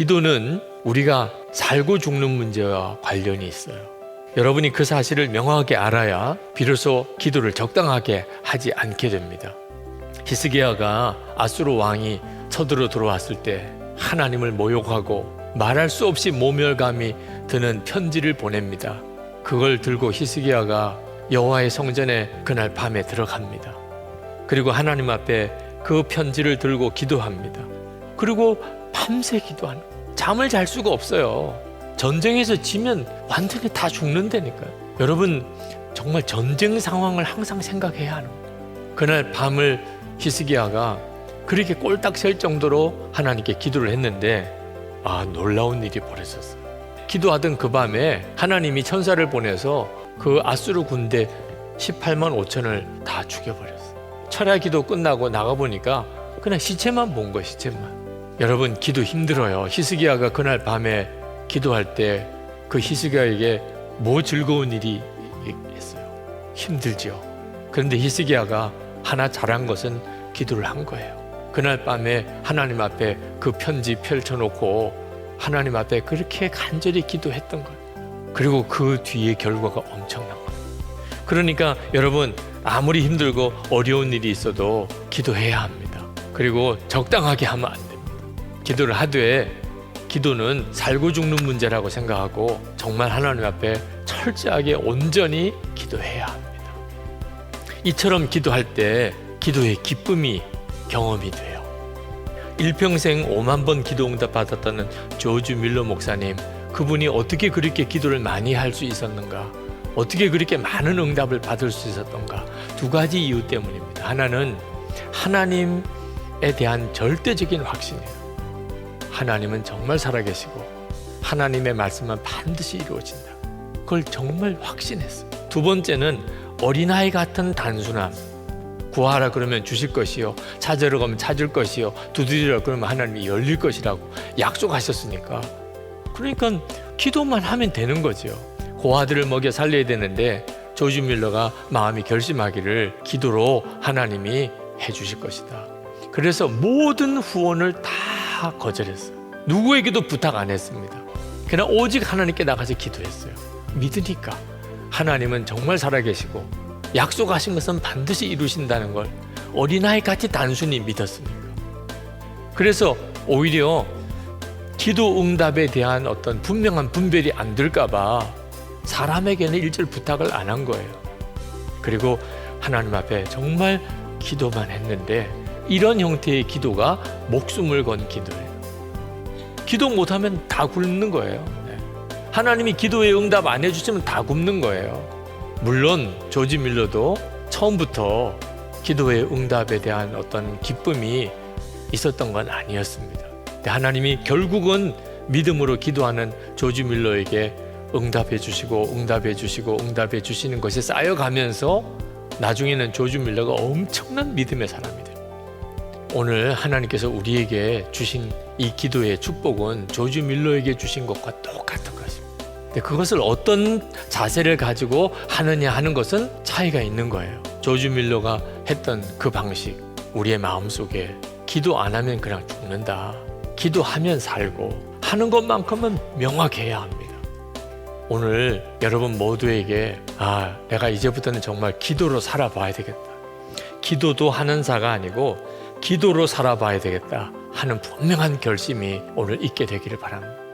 기도는 우리가 살고 죽는 문제와 관련이 있어요. 여러분이 그 사실을 명확하게 알아야 비로소 기도를 적당하게 하지 않게 됩니다. 히스기야가 아수르 왕이 서들어 들어왔을 때 하나님을 모욕하고 말할 수 없이 모멸감이 드는 편지를 보냅니다. 그걸 들고 히스기야가 여호와의 성전에 그날 밤에 들어갑니다. 그리고 하나님 앞에 그 편지를 들고 기도합니다. 그리고 밤새 기도하는. 잠을 잘 수가 없어요. 전쟁에서 지면 완전히 다 죽는다니까요. 여러분 정말 전쟁 상황을 항상 생각해야 하는. 그날 밤을 히스기야가 그렇게 꼴딱 셀 정도로 하나님께 기도를 했는데 아 놀라운 일이 벌어졌어요. 기도하던 그 밤에 하나님이 천사를 보내서 그 아수르 군대 18만 5천을 다 죽여버렸어요. 철야 기도 끝나고 나가 보니까 그냥 시체만 본 거예요. 시체만. 여러분 기도 힘들어요. 히스기야가 그날 밤에 기도할 때 그 히스기야에게 뭐 즐거운 일이 있어요. 힘들죠. 그런데 히스기야가 하나 잘한 것은 기도를 한 거예요. 그날 밤에 하나님 앞에 그 편지 펼쳐놓고 하나님 앞에 그렇게 간절히 기도했던 거예요. 그리고 그 뒤에 결과가 엄청난 거예요. 그러니까 여러분 아무리 힘들고 어려운 일이 있어도 기도해야 합니다. 그리고 적당하게 하면 안 됩니다. 기도를 하되 기도는 살고 죽는 문제라고 생각하고 정말 하나님 앞에 철저하게 온전히 기도해야 합니다. 이처럼 기도할 때 기도의 기쁨이 경험이 돼요. 일평생 5만 번 기도 응답 받았다는 조주 밀러 목사님, 그분이 어떻게 그렇게 기도를 많이 할 수 있었는가? 어떻게 그렇게 많은 응답을 받을 수 있었던가? 두 가지 이유 때문입니다. 하나는 하나님에 대한 절대적인 확신이에요. 하나님은 정말 살아계시고 하나님의 말씀은 반드시 이루어진다. 그걸 정말 확신했어요. 두 번째는 어린아이 같은 단순함. 구하라 그러면 주실 것이요. 찾으러 가면 찾을 것이요. 두드리라 그러면 하나님이 열릴 것이라고 약속하셨으니까. 그러니까 기도만 하면 되는 거죠. 고아들을 먹여 살려야 되는데 조지 밀러가 마음이 결심하기를 기도로 하나님이 해 주실 것이다. 그래서 모든 후원을 다 거절했어요. 누구에게도 부탁 안 했습니다. 그냥 오직 하나님께 나가서 기도했어요. 믿으니까 하나님은 정말 살아계시고 약속하신 것은 반드시 이루신다는 걸 어린아이 같이 단순히 믿었으니까. 그래서 오히려 기도 응답에 대한 어떤 분명한 분별이 안 될까봐 사람에게는 일절 부탁을 안 한 거예요. 그리고 하나님 앞에 정말 기도만 했는데 이런 형태의 기도가 목숨을 건 기도예요. 기도 못하면 다 굶는 거예요. 네. 하나님이 기도에 응답 안 해주시면 다 굶는 거예요. 물론 조지 밀러도 처음부터 기도의 응답에 대한 어떤 기쁨이 있었던 건 아니었습니다. 하나님이 결국은 믿음으로 기도하는 조지 밀러에게 응답해 주시고 응답해 주시고 응답해 주시는 것이 쌓여가면서 나중에는 조지 밀러가 엄청난 믿음의 사람이. 오늘 하나님께서 우리에게 주신 이 기도의 축복은 조지 밀러에게 주신 것과 똑같은 것입니다. 근데 그것을 어떤 자세를 가지고 하느냐 하는 것은 차이가 있는 거예요. 조지 밀러가 했던 그 방식, 우리의 마음 속에 기도 안 하면 그냥 죽는다. 기도하면 살고 하는 것만큼은 명확해야 합니다. 오늘 여러분 모두에게 아, 내가 이제부터는 정말 기도로 살아봐야 되겠다. 기도도 하는 자가 아니고 기도로 살아봐야 되겠다 하는 분명한 결심이 오늘 있게 되기를 바랍니다.